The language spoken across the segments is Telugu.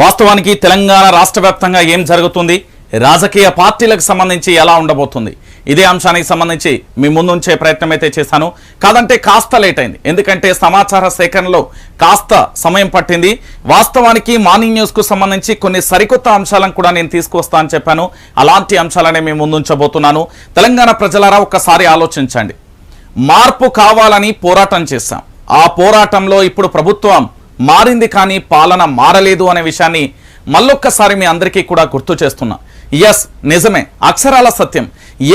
వాస్తవానికి తెలంగాణ రాష్ట్ర వ్యాప్తంగా ఏం జరుగుతుంది? రాజకీయ పార్టీలకు సంబంధించి ఎలా ఉండబోతుంది? ఇదే అంశానికి సంబంధించి మీ ముందుంచే ప్రయత్నం అయితే చేశాను కాదంటే కాస్త లేట్ అయింది. ఎందుకంటే సమాచార సేకరణలో కాస్త సమయం పట్టింది. వాస్తవానికి మార్నింగ్ న్యూస్కు సంబంధించి కొన్ని సరికొత్త అంశాలను కూడా నేను తీసుకొస్తా అని చెప్పాను. అలాంటి అంశాలనే మీ ముందుంచబోతున్నాను. తెలంగాణ ప్రజలారా ఒక్కసారి ఆలోచించండి. మార్పు కావాలని పోరాటం చేశాం. ఆ పోరాటంలో ఇప్పుడు ప్రభుత్వం మారింది కానీ పాలన మారలేదు అనే విషయాన్ని మళ్ళొక్కసారి మీ అందరికీ కూడా గుర్తు చేస్తున్నా. ఎస్ నిజమే. అక్షరాల సత్యం.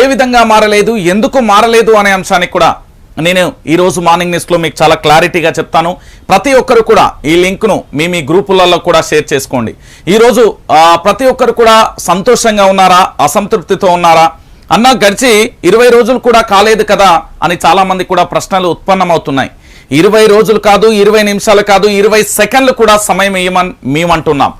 ఏ విధంగా మారలేదు ఎందుకు మారలేదు అనే అంశాన్ని కూడా నేను ఈరోజు మార్నింగ్ న్యూస్లో మీకు చాలా క్లారిటీగా చెప్తాను. ప్రతి ఒక్కరు కూడా ఈ లింక్ను మీ మీ గ్రూపులలో కూడా షేర్ చేసుకోండి. ఈరోజు ప్రతి ఒక్కరు కూడా సంతోషంగా ఉన్నారా? అసంతృప్తితో ఉన్నారా? అన్న గడిచి ఇరవై రోజులు కూడా కాలేదు కదా అని చాలా మంది కూడా ప్రశ్నలు ఉత్పన్నమవుతున్నాయి. ఇరవై రోజులు కాదు ఇరవై నిమిషాలు కాదు ఇరవై సెకండ్లు కూడా సమయం ఇవ్వమని మేమంటున్నాం.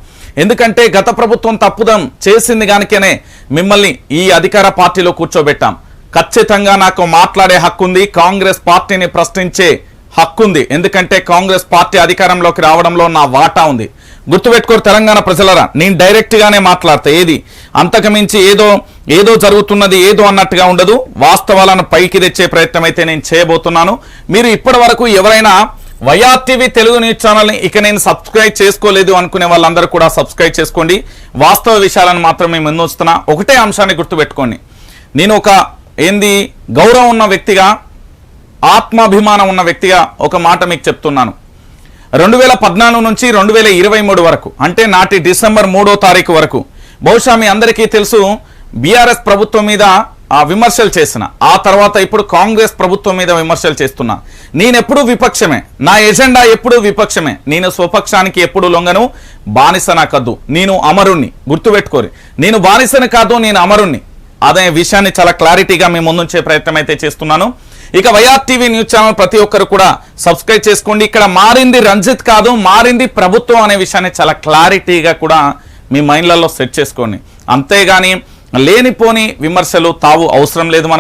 ఎందుకంటే గత ప్రభుత్వం తప్పుదం చేసింది కనుకనే మిమ్మల్ని ఈ అధికార పార్టీలో కూర్చోబెట్టాం. ఖచ్చితంగా నాకు మాట్లాడే హక్కు ఉంది కాంగ్రెస్ పార్టీని ప్రశ్నించే హక్కుంది. ఎందుకంటే కాంగ్రెస్ పార్టీ అధికారంలోకి రావడంలో నా వాటా ఉంది. గుర్తుపెట్టుకోరు తెలంగాణ ప్రజలరా నేను డైరెక్ట్గానే మాట్లాడతా. ఏది? అంతకుమించి ఏదో ఏదో జరుగుతున్నది ఏదో అన్నట్టుగా ఉండదు. వాస్తవాలను పైకి తెచ్చే ప్రయత్నం అయితే నేను చేయబోతున్నాను. మీరు ఇప్పటి వరకు ఎవరైనా వైఆర్టీవీ తెలుగు న్యూస్ ఛానల్ని ఇక నేను సబ్స్క్రైబ్ చేసుకోలేదు అనుకునే వాళ్ళందరూ కూడా సబ్స్క్రైబ్ చేసుకోండి. వాస్తవ విషయాలను మాత్రమే ముందుస్తున్నా ఒకటే అంశాన్ని గుర్తుపెట్టుకోండి. నేను ఒక ఏంది గౌరవం ఉన్న వ్యక్తిగా ఆత్మాభిమానం ఉన్న వ్యక్తిగా ఒక మాట మీకు చెప్తున్నాను. రెండు వేల పద్నాలుగు నుంచి రెండు వేల ఇరవై మూడు వరకు అంటే నాటి డిసెంబర్ మూడో తారీఖు వరకు బహుశా మీ అందరికీ తెలుసు బీఆర్ఎస్ ప్రభుత్వం మీద ఆ విమర్శలు చేసిన ఆ తర్వాత ఇప్పుడు కాంగ్రెస్ ప్రభుత్వం మీద విమర్శలు చేస్తున్నా. నేను ఎప్పుడూ విపక్షమే నా ఎజెండా ఎప్పుడూ విపక్షమే. నేను స్వపక్షానికి ఎప్పుడు లొంగను బానిస నాకద్దు నేను అమరుణ్ణి గుర్తుపెట్టుకోరు. నేను బానిసను కాదు నేను అమరుణ్ణి. అదే విషయాన్ని చాలా క్లారిటీగా మీ ముందుంచే ప్రయత్నం అయితే చేస్తున్నాను. ఇక వైఆర్ టీవీ న్యూస్ ఛానల్ ప్రతి ఒక్కరు కూడా సబ్స్క్రైబ్ చేసుకోండి. ఇక్కడ మారింది రంజిత్ కాదు మారింది ప్రభుత్వం అనే విషయాన్ని చాలా క్లారిటీగా కూడా మీ మైండ్లలో సెట్ చేసుకోండి. అంతేగాని లేనిపోని విమర్శలు తావు అవసరం లేదు.